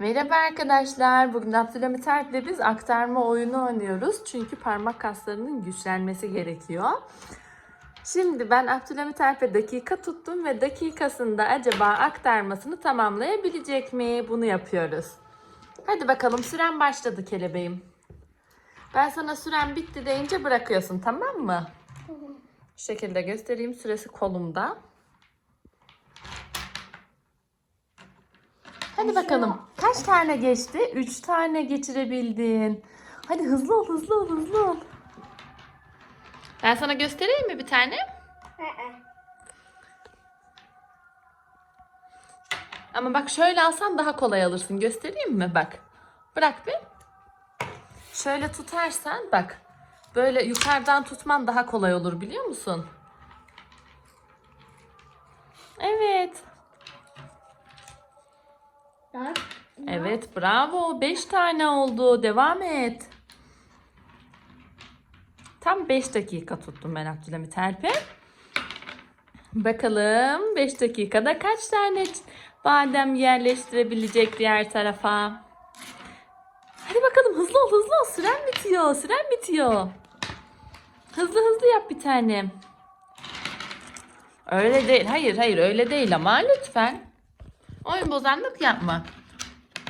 Merhaba arkadaşlar. Bugün Abdülhamit ile biz aktarma oyunu oynuyoruz. Çünkü parmak kaslarının güçlenmesi gerekiyor. Şimdi ben Abdülhamit Alp'e dakika tuttum ve dakikasında acaba aktarmasını tamamlayabilecek mi? Bunu yapıyoruz. Hadi bakalım süren başladı kelebeğim. Ben sana süren bitti deyince bırakıyorsun tamam mı? Şu şekilde göstereyim. Süresi kolumda. Hadi bakalım. Kaç tane geçti? Üç tane geçirebildin. Hadi hızlı ol, hızlı ol, hızlı ol. Ben sana göstereyim mi bir tane? Ama bak şöyle alsan daha kolay alırsın. Göstereyim mi? Bak. Bırak bir. Şöyle tutarsan bak. Böyle yukarıdan tutman daha kolay olur biliyor musun? Evet. Dört. Evet bravo. 5 tane oldu. Devam et. Tam 5 dakika tuttum ben Abdülhamit Alp'e. Bakalım 5 dakikada kaç tane badem yerleştirebilecek diğer tarafa. Hadi bakalım hızlı ol hızlı ol. Süren bitiyor. Süren bitiyor. Hızlı hızlı yap bir tane. Öyle değil. Hayır hayır öyle değil ama lütfen. Oyun bozanlık yapma.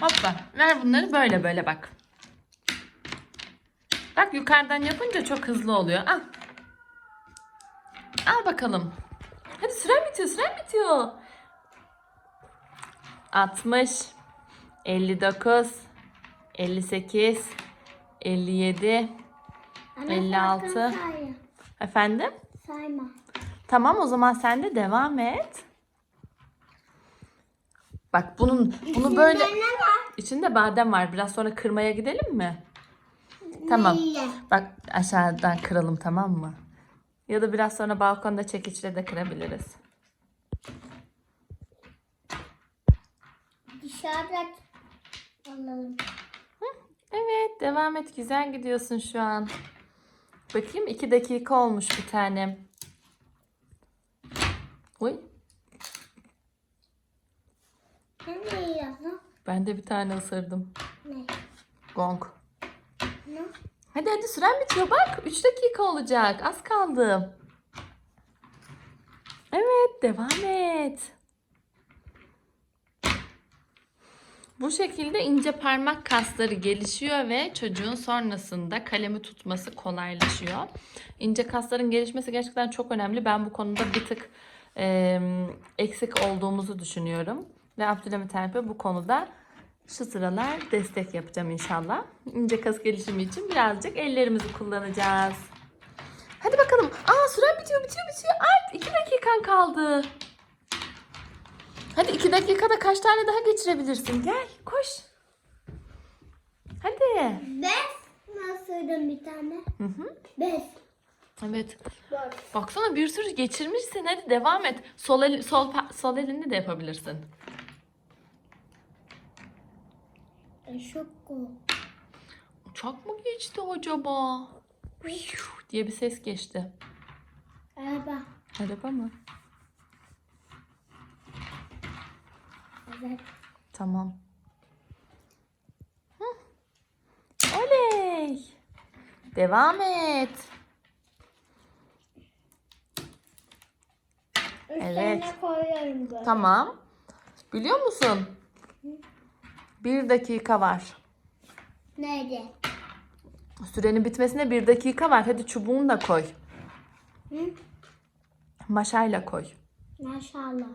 Hoppa. Ver bunları böyle böyle bak. Bak yukarıdan yapınca çok hızlı oluyor. Al. Al bakalım. Hadi süren bitiyor, süren bitiyor. 60 59 58 57 Anne, 56. sakın say- Efendim? Sayma. Tamam o zaman sen de devam et. Bak bunun bunu böyle içinde badem var. Biraz sonra kırmaya gidelim mi? Tamam. Bak aşağıdan kıralım tamam mı? Ya da biraz sonra balkonda çekiçle de kırabiliriz. Dışarıda alalım. Evet devam et. Güzel gidiyorsun şu an. Bakayım iki dakika olmuş bir tane. Uy Sen ne yiyorsun? Ben de bir tane ısırdım. Ne? Gong. Ne? Hadi hadi süren bitiyor bak. 3 dakika olacak. Az kaldı. Evet devam et. Bu şekilde ince parmak kasları gelişiyor ve çocuğun sonrasında kalemi tutması kolaylaşıyor. İnce kasların gelişmesi gerçekten çok önemli. Ben bu konuda bir tık e, eksik olduğumuzu düşünüyorum. Ve Abdülhamit Alp'e bu konuda şu sıralar destek yapacağım inşallah. İnce kas gelişimi için birazcık ellerimizi kullanacağız. Hadi bakalım. Aa süren bitiyor bitiyor bitiyor. Alp 2 dakikan kaldı. Hadi 2 dakikada kaç tane daha geçirebilirsin? Gel koş. Hadi. Beş. Nasıldım bir tane? Hı hı. Beş. Evet. Dört. Baksana bir sürü geçirmişsin. Hadi devam et. Sol, el, sol, sol elinde de yapabilirsin. Şoko. Uçak mı geçti acaba? Diye bir ses geçti. Araba. Araba mı? Evet. Tamam. Hı. Oley. Devam et. Evet. Üstlerine koyuyorum böyle. Tamam. Biliyor musun? Bir dakika var. Nerede? Sürenin bitmesine bir dakika var. Hadi çubuğunu da koy. Hı? Maşayla koy. Maşallah.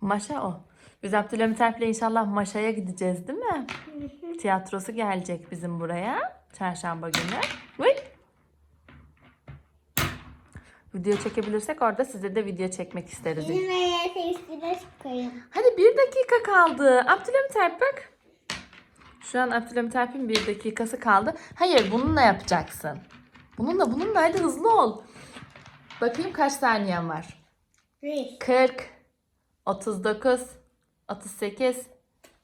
Maşa o. Biz Abdülhamit Alp'le inşallah Maşa'ya gideceğiz değil mi? Tiyatrosu gelecek bizim buraya. Çarşamba günü. Uy. Video çekebilirsek orada size de video çekmek isteriz. Neyse üstüne çıkayım. Hadi bir dakika kaldı. Abdülhamit Alp bak. Şu an Abdülhamit Alp'in bir dakikası kaldı. Hayır bununla yapacaksın. Bununla bununla hadi hızlı ol. Bakayım kaç saniyen var. Bir. 40, 39, 38,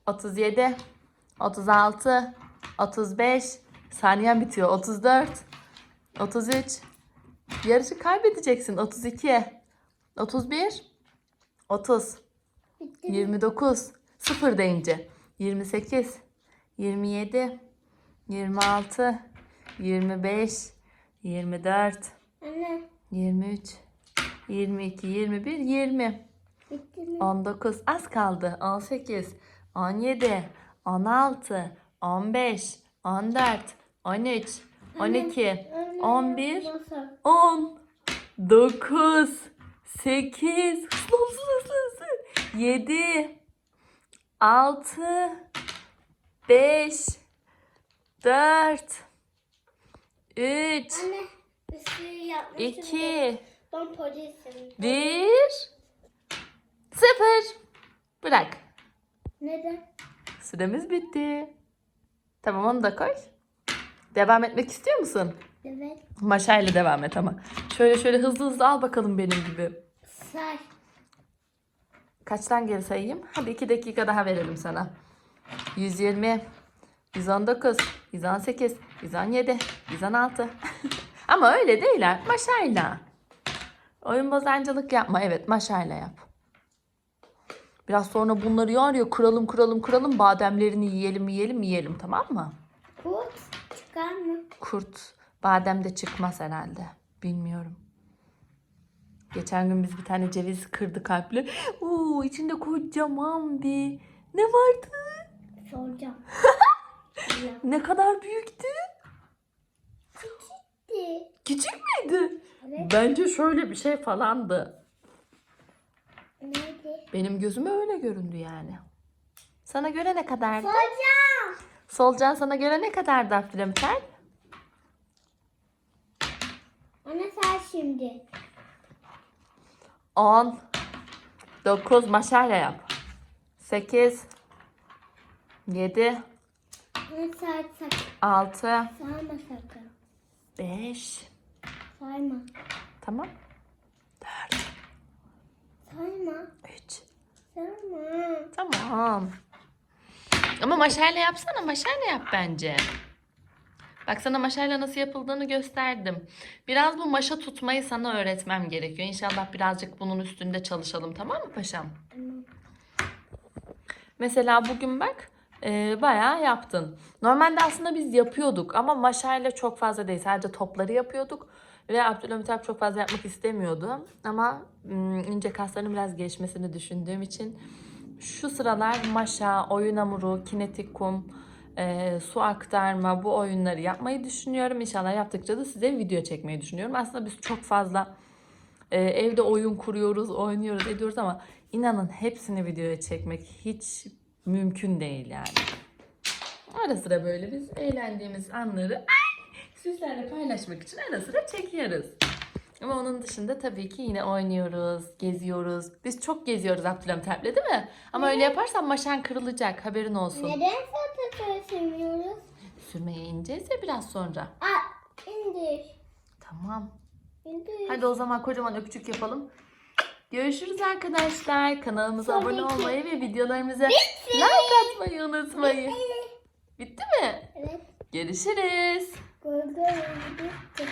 37, 36, 35, saniyen bitiyor. 34, 33, yarışı kaybedeceksin. 32, 31, 30, Bitti. 29, 0 deyince 28, 27, 26, 25, 24, Anne. 23, 22, 21, 20. Bitti mi? 19 az kaldı. 18, 17, 16, 15, 14, 13, 12, Anne, 11, Masa. 10, 9, 8, hızlı hızlı hızlı hızlı. 7, 6, 5, 4, 3, Anne. Bir şey yapmıştım. 2, Ben polisim. 1, 0. Bırak. Neden? Süremiz bitti. Tamam onu da koy. Devam etmek istiyor musun? Evet. Maşayla devam et ama. Şöyle şöyle hızlı hızlı al bakalım benim gibi. Say. Kaçtan geri sayayım? Hadi 2 dakika daha verelim sana. 120, 119, 118, 117, 116. Ama öyle değil ha. Maşayla. Oyun bozancılık yapma. Evet maşayla yap. Biraz sonra bunları yar ya kuralım kuralım kuralım bademlerini yiyelim yiyelim yiyelim tamam mı? Kurt çıkar mı? Kurt badem de çıkmaz herhalde. Bilmiyorum. Geçen gün biz bir tane ceviz kırdı kalpli. Oo içinde kocaman bir ne vardı? Soracağım. Ne kadar büyüktü? Gitti. Küçük müydü? Evet. Bence şöyle bir şey falandı. Neydi? Benim gözüme öyle göründü yani. Sana göre ne kadardı? Soracağım. Solcan sana göre ne kadardı Abdülhamit? Anne sen şimdi. 10 9 maşayla yap. 8 7 Anne say sakın. 6 Sayma sakın. 5 Sayma. Tamam. 4 Sayma. 3 Sayma. Tamam. Ama maşayla yapsana. Maşayla yap bence. Bak sana maşayla nasıl yapıldığını gösterdim. Biraz bu maşa tutmayı sana öğretmem gerekiyor. İnşallah birazcık bunun üstünde çalışalım tamam mı paşam? Tamam. Mesela bugün bak e, bayağı yaptın. Normalde aslında biz yapıyorduk ama maşayla çok fazla değil. Sadece topları yapıyorduk. Ve Abdülhamit abi çok fazla yapmak istemiyordu. Ama ince kaslarının biraz geçmesini düşündüğüm için şu sıralar maşa, oyun hamuru, kinetik kum, e, su aktarma bu oyunları yapmayı düşünüyorum. İnşallah yaptıkça da size video çekmeyi düşünüyorum. Aslında biz çok fazla e, evde oyun kuruyoruz, oynuyoruz, ediyoruz ama inanın hepsini videoya çekmek hiç mümkün değil yani. Ara sıra böyle biz eğlendiğimiz anları ay, sizlerle paylaşmak için ara sıra çekiyoruz. Ama onun dışında tabii ki yine oynuyoruz, geziyoruz. Biz çok geziyoruz Abdülhamit abiyle değil mi? Ama öyle yaparsan maşan kırılacak haberin olsun. Neden zaten söylemiyoruz? Sürmeye ineceğiz ya biraz sonra. Aa, indir. Tamam. İndir. Hadi o zaman kocaman öpücük yapalım. Görüşürüz arkadaşlar. Kanalımıza Tabii abone ki. olmayı ve videolarımıza like atmayı unutmayın. Bitti mi? Evet. Görüşürüz. Bitti.